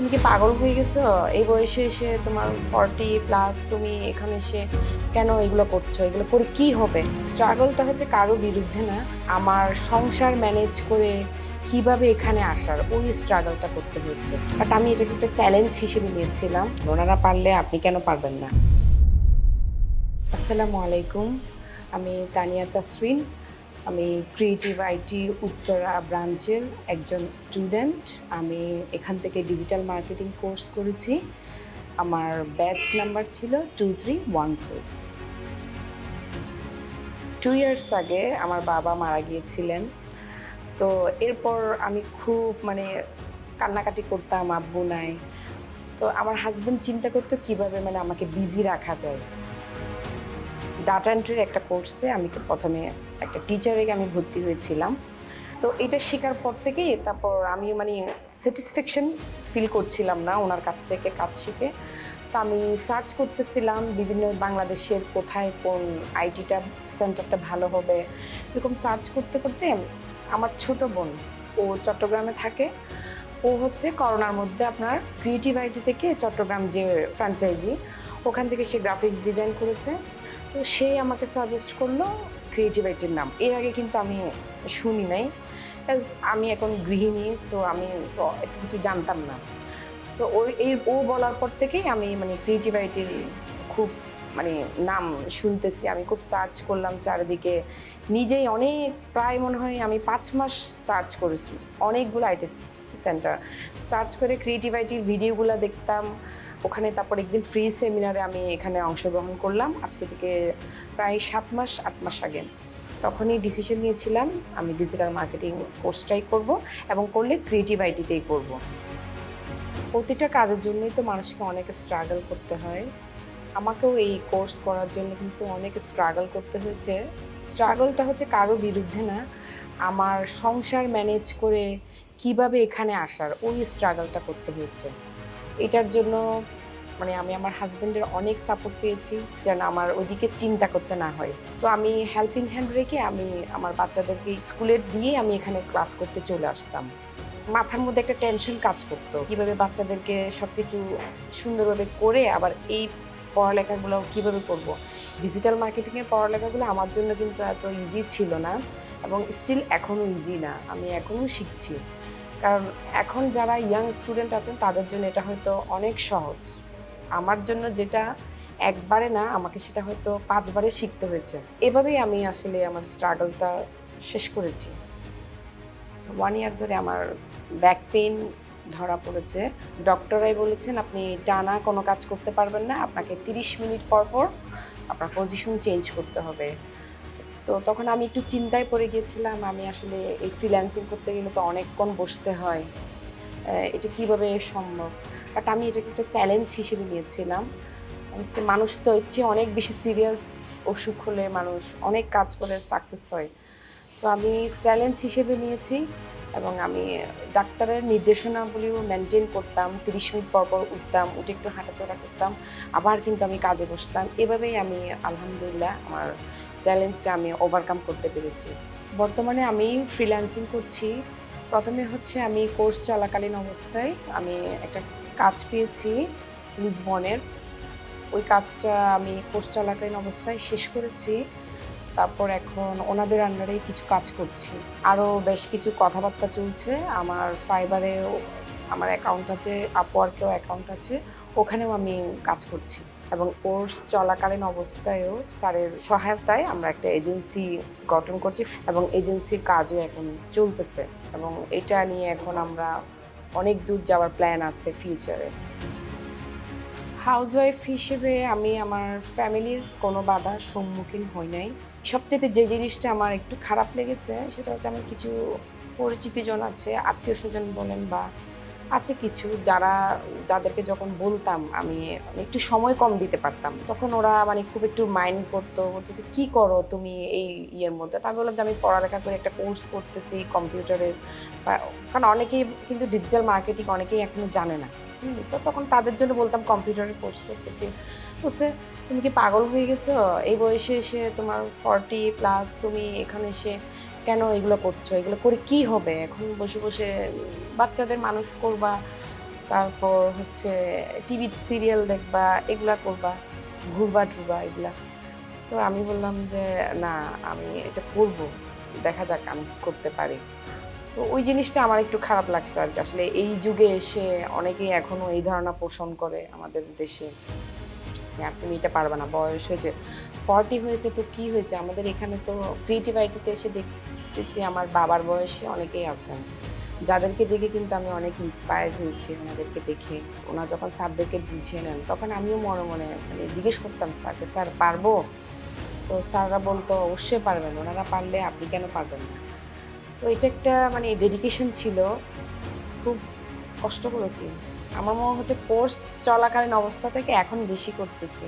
তুমি কি পাগল হয়ে গেছো? এই বয়সে এসে তোমার ফর্টি প্লাস তুমি এখানে এসে কেন এগুলো করছ? এগুলো করে কি হবে? স্ট্রাগলটা হচ্ছে কারও বিরুদ্ধে না, আমার সংসার ম্যানেজ করে কীভাবে এখানে আসার, ওই স্ট্রাগলটা করতে হচ্ছে। বাট আমি এটাকে একটা চ্যালেঞ্জ হিসেবে নিয়েছিলাম। ওনারা পারলে আপনি কেন পারবেন না? আসসালামু আলাইকুম। আমি তানিয়া তাসরিন। আমি ক্রিয়েটিভ আইটি উত্তরা ব্রাঞ্চের একজন স্টুডেন্ট আমি এখান থেকে ডিজিটাল মার্কেটিং কোর্স করেছি। আমার ব্যাচ নাম্বার ছিল two three one four two years আগে আমার বাবা মারা গিয়েছিলেন। তো এরপর আমি খুব মানে কান্নাকাটি করতাম, আব্বু নাই। তো আমার হাজব্যান্ড চিন্তা করতো কীভাবে মানে আমাকে বিজি রাখা যায়। ডাটা এন্ট্রির একটা কোর্সে আমি তো প্রথমে একটা টিচারে আমি ভর্তি হয়েছিলাম। তো এটা শেখার পর থেকে তারপর আমি মানে স্যাটিসফ্যাকশন ফিল করছিলাম না ওনার কাছ থেকে কাজ শিখে। তো আমি সার্চ করতেছিলাম বিভিন্ন বাংলাদেশের কোথায় কোন আইটিটা সেন্টারটা ভালো হবে। এরকম সার্চ করতে করতে আমার ছোট বোন, ও চট্টগ্রামে থাকে। ও হচ্ছে করোনার মধ্যে আপনার ক্রিয়েটিভ আইটি থেকে চট্টগ্রাম যে ফ্র্যাঞ্চাইজি ওখান থেকে সে গ্রাফিক্স ডিজাইন করেছে। তো সে আমাকে সাজেস্ট করল ক্রিয়েটিভ আইটির নাম। এর আগে কিন্তু আমি শুনি নাই আমি এখন গৃহিণী সো আমি এত কিছু জানতাম না। তো ওই, এই, ও বলার পর থেকেই আমি মানে ক্রিয়েটিভ আইটির খুব মানে নাম শুনতেছি। আমি খুব সার্চ করলাম চারিদিকে। নিজেই অনেক, প্রায় মনে হয় আমি পাঁচ মাস সার্চ করেছি। অনেকগুলো আইটি সেন্টার সার্চ করে ক্রিয়েটিভ আইটির ভিডিওগুলো দেখতাম। ওখানে তারপর একদিন ফ্রি সেমিনারে আমি এখানে অংশগ্রহণ করলাম। আজকে থেকে প্রায় সাত মাস, আট মাস আগে। তখনই ডিসিশন নিয়েছিলাম, আমি ডিজিটাল মার্কেটিং কোর্সটাই করব এবং করলে ক্রিয়েটিভ আইটিতেই করব। প্রতিটা কাজের জন্যই তো মানুষকে অনেক স্ট্রাগল করতে হয়। আমাকেও এই কোর্স করার জন্য কিন্তু অনেক স্ট্রাগল করতে হয়েছে। স্ট্রাগলটা হচ্ছে কারও বিরুদ্ধে না। আমার সংসার ম্যানেজ করে কীভাবে এখানে আসার, ওই স্ট্রাগলটা করতে হয়েছে। এটার জন্য মানে আমি আমার হাজব্যান্ডের অনেক সাপোর্ট পেয়েছি, যেন আমার ওইদিকে চিন্তা করতে না হয়। তো আমি হেল্পিং হ্যান্ড রেখে আমি আমার বাচ্চাদেরকে স্কুলে দিয়ে আমি এখানে ক্লাস করতে চলে আসতাম। মাথার মধ্যে একটা টেনশন কাজ করতো, কীভাবে বাচ্চাদেরকে সব কিছু সুন্দরভাবে করে আবার এই পড়ালেখাগুলো কীভাবে করব। ডিজিটাল মার্কেটিংয়ের পড়ালেখাগুলো আমার জন্য কিন্তু এত ইজি ছিল না, এবং স্টিল এখনও ইজি না। আমি এখনও শিখছি। কারণ এখন যারা ইয়াং স্টুডেন্ট আছেন, তাদের জন্য এটা হয়তো অনেক সহজ। আমার জন্য যেটা একবারে না, আমাকে সেটা হয়তো পাঁচবারে শিখতে হয়েছে। এভাবেই আমি আসলে আমার স্ট্রাগলটা শেষ করেছি। ওয়ান ইয়ার ধরে আমার ব্যাক পেইন ধরা পড়েছে। ডক্টরাই বলেছেন, আপনি টানা কোনো কাজ করতে পারবেন না। আপনাকে তিরিশ মিনিট পর পর আপনার পজিশন চেঞ্জ করতে হবে। তো তখন আমি একটু চিন্তায় পড়ে গিয়েছিলাম, আমি আসলে এই ফ্রিল্যান্সিং করতে গেলে তো অনেকক্ষণ বসতে হয় এটা কীভাবে সম্ভব? বাট আমি এটাকে একটা চ্যালেঞ্জ হিসেবে নিয়েছিলাম। মানুষ তো ইচ্ছে অনেক বেশি সিরিয়াস অসুখ হলে মানুষ অনেক কাজ করে সাকসেস হয়। তো আমি চ্যালেঞ্জ হিসেবে নিয়েছি। এবং আমি ডাক্তারের নির্দেশনাগুলিও মেনটেন করতাম, তিরিশ মিনিট পর পর উঠতাম, উঠে একটু হাঁটাচলা করতাম, আবার কিন্তু আমি কাজে বসতাম। এভাবেই আমি আলহামদুলিল্লাহ আমার চ্যালেঞ্জটা আমি ওভারকাম করতে পেরেছি। বর্তমানে আমি ফ্রিল্যান্সিং করছি। প্রথমে হচ্ছে আমি কোর্স চলাকালীন অবস্থায় আমি একটা কাজ পেয়েছি লিসবনের ওই কাজটা আমি কোর্স চলাকালীন অবস্থায় শেষ করেছি। তারপর এখন ওনাদের আন্ডারেই কিছু কাজ করছি। আরও বেশ কিছু কথাবার্তা চলছে। আমার ফাইবারেও আমার অ্যাকাউন্ট আছে আপওয়ার্কেও অ্যাকাউন্ট আছে। ওখানেও আমি কাজ করছি। এবং কোর্স চলাকালীন অবস্থায়ও স্যারের সহায়তায় আমরা একটা এজেন্সি গঠন করছি এবং এজেন্সির কাজও এখন চলতেছে। এবং এটা নিয়ে এখন আমরা অনেক দূর যাওয়ার প্ল্যান আছে ফিউচারে হাউসওয়াইফ হিসেবে আমি আমার ফ্যামিলির কোনো বাধার সম্মুখীন হই নাই। সবচেয়ে যে জিনিসটা আমার একটু খারাপ লেগেছে, সেটা হচ্ছে আমার কিছু পরিচিতিজন আছে, আত্মীয় স্বজন বলেন বা আছে কিছু যারা, যাদেরকে যখন বলতাম আমি একটু সময় কম দিতে পারতাম, তখন ওরা মানে খুব একটু মাইন্ড করতো, বলতেছে, কি করো তুমি এই ইয়ের মধ্যে? তা আমি বললাম যে, আমি পড়ালেখা করে একটা কোর্স করতেছি কম্পিউটারের। কারণ অনেকেই কিন্তু ডিজিটাল মার্কেটিং অনেকেই এখনও জানে না। তো তখন তাদের জন্য বলতাম, কম্পিউটারের কোর্স করতেছি। বলছে, তুমি কি পাগল হয়ে গেছো? এই বয়সে এসে তোমার ফর্টি প্লাস তুমি এখানে এসে কেন এগুলো করছ? এগুলো করে কি হবে? এখন বসে বসে বাচ্চাদের মানুষ করবা, তারপর হচ্ছে টিভি সিরিয়াল দেখবা, এগুলা করবা, ঘুরবা, টুরবা, এগুলা। তো আমি বললাম যে, না, আমি এটা করব। দেখা যাক আমি কি করতে পারি। তো ওই জিনিসটা আমার একটু খারাপ লাগতো আর কি। আসলে এই যুগে এসে অনেকেই এখনও এই ধারণা পোষণ করে আমাদের দেশে। যে আর তুমি এটা পারবে না, বয়স হয়েছে। ফর্টি হয়েছে তো কি হয়েছে? আমাদের এখানে তো ক্রিয়েটিভ আইটিতে এসে দেখতেছি আমার বাবার বয়সে অনেকেই আছেন। যাদেরকে দেখে কিন্তু আমি অনেক ইন্সপায়ার্ড হয়েছি ওনাদেরকে দেখে। ওনা যখন স্যারদেরকে বুঝিয়ে নেন, তখন আমিও মনে মনে মানে জিজ্ঞেস করতাম, স্যারকে স্যার পারব? তো স্যাররা বলতো, অবশ্যই পারবেন। ওনারা পারলে আপনি কেন পারবেন না? তো এটা একটা মানে ডেডিকেশন ছিল। খুব কষ্ট করেছি। আমার মনে হচ্ছে কোর্স চলাকালীন অবস্থা থেকে এখন বেশি করতেছি।